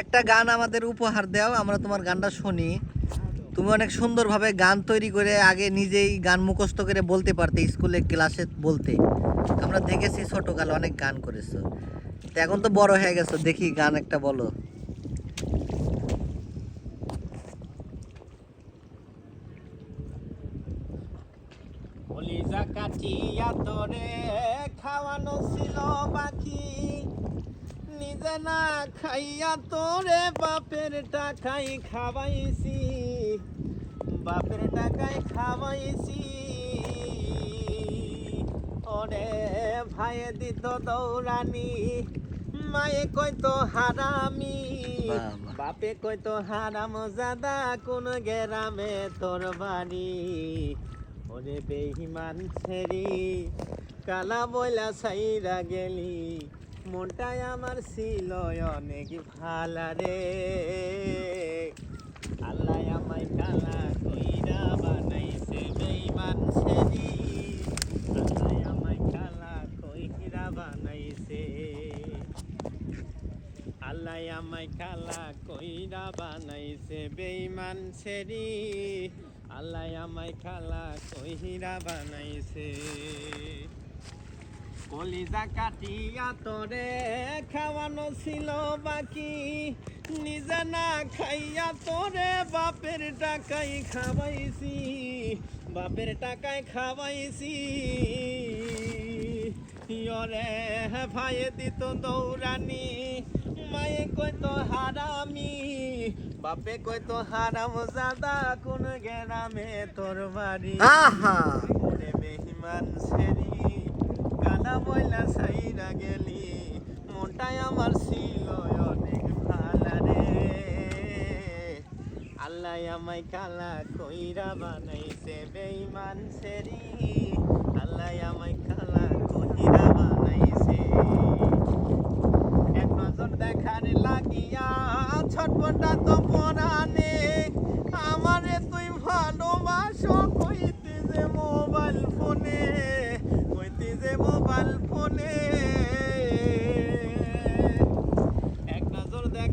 একটা গান আমাদের উপহার দাও, আমরা তোমার গানটা শুনি। তুমি অনেক সুন্দরভাবে গান তৈরি করে আগে নিজেই গান মুখস্থ করে বলতে পারতে, স্কুলে ক্লাসে বলতে। আমরা দেখেছি ছোটকালে অনেক গান করেছ। তো এখন তো বড় হয়ে গেছো, দেখি গান একটা বলো। কলিজা কাটিয়া তোরে খাওয়ানো ছিল বাকি নিজে না খাইয়া তোরে বাপের টাকাই খাওয়াইছি। বাপের টাকাই খাওয়াইছি। ওরে ভাইয়ে দিত দৌড়ানি মায়ে কইতো হারামি। বাপে কইতো হারাম জাদা কোন গেরামে তোর বাড়ি। ওরে বেহিমান ছেড়ি কালা বইলা সাইরা গেলি। মনটাই আমার ছিল অনেক ভালা রে আল্লাহ আমায় কালা কইরা বানাইছে বেইমান ছেড়ি আল্লাহ আমায় কালা কইরা বানাইছে আল্লাহ আমায় কালা কইরা বানাইছে বেইমান ছেড়ি আল্লাহ আমায় কালা কইরা বানাইছে কলিজা কাটিয়া তোরে খাওয়ানো ছিল বাকি। নিজে না খাইয়া তোরে বাপের টাকাই খাওয়াইছি বাপের টাকায় খাওয়াইছি। ইয়রে ভাইয়ে দিত দৌড়ানি মায়ে কইতো হারামি বাপে কইতো হারাম জাদা কোন গেরামে তোর বাড়ি। বেহিমান সেরি বইলা সাইরা গেলি মোটাই আমার ছিল অনেক ভালা রে। আল্লাহ আমায় কালা কইরা বানাইছে বেইমান সেরি। আল্লাহ আমায় কালা কইরা বানাইছে এক নজর দেখার লাগিয়া ছটপটা তো পরানে আমারে তুই ভালোবাসো কইতে যে মোবাইল ফোনে কইতে যে মোবাইল ফোনে এক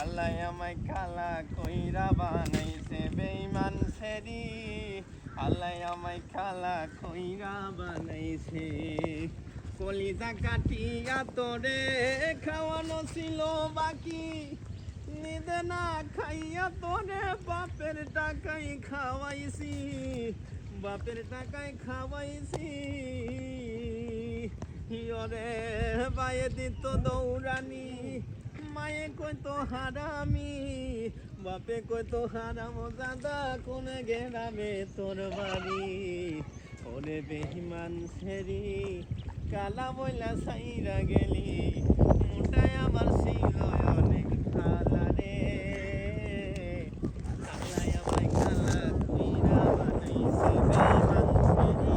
আল্লাহ আমায় কালা কইরা বানাইছে বেইমান সেরি আল্লাহ আমায় কালা কইরা বানাইছে। কলিজা কাটিয়া তোরে খাওয়ানো ছিল বাকি। নিজে না খাইয়া তোরে বাপের টাকাই খাওয়াইছি। বাপের টাকায় খাওয়াইছি। হিয়রে, বায়ে দিত দৌড়ানি। মায়ে কইতো হারামি, বাপে কইতো হারাম দাদা, কোন গেরামে তোর বাড়ি? ওরে বেহিমান সেরি কালা বইলা সাইরা গেলি, মোটায় আমার ছিল অনেক ভালা রে আল্লাহ আমায় কালা কইরা বানাইছে বেইমান সেরি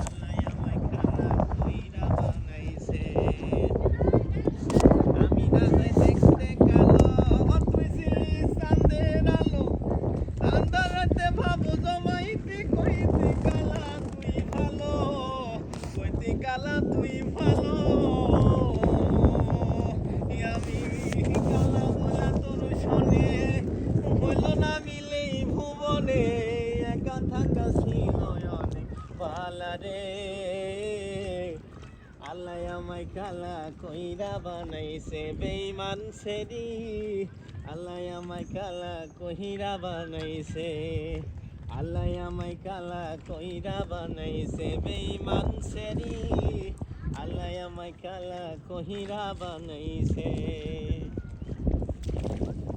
আল্লাহ আমায় কালা কইরা বানাইছে আমি না হয় দেখতে কালো তুই ছিলি চাঁদের আলো আন্ধারাতে ভাবো জমাইতে কইতে কালা তুই ভালো কইতে কালা তুই ভালো আমি কালা বলা তোর শোনে হইল না মিলেই ভুবনে একা থাকা ছিল অনেক পালা রে। আল্লাহ আমায় কালা কইরা বানাইছে বেইমান সেরি আল্লাহ আমায় কালা কইরা বানাইছে। আল্লাহ আমায় কালা কইরা বানাইছে বেইমান সেরি আল্লাহ আমায় কালা কইরা বানাইছে।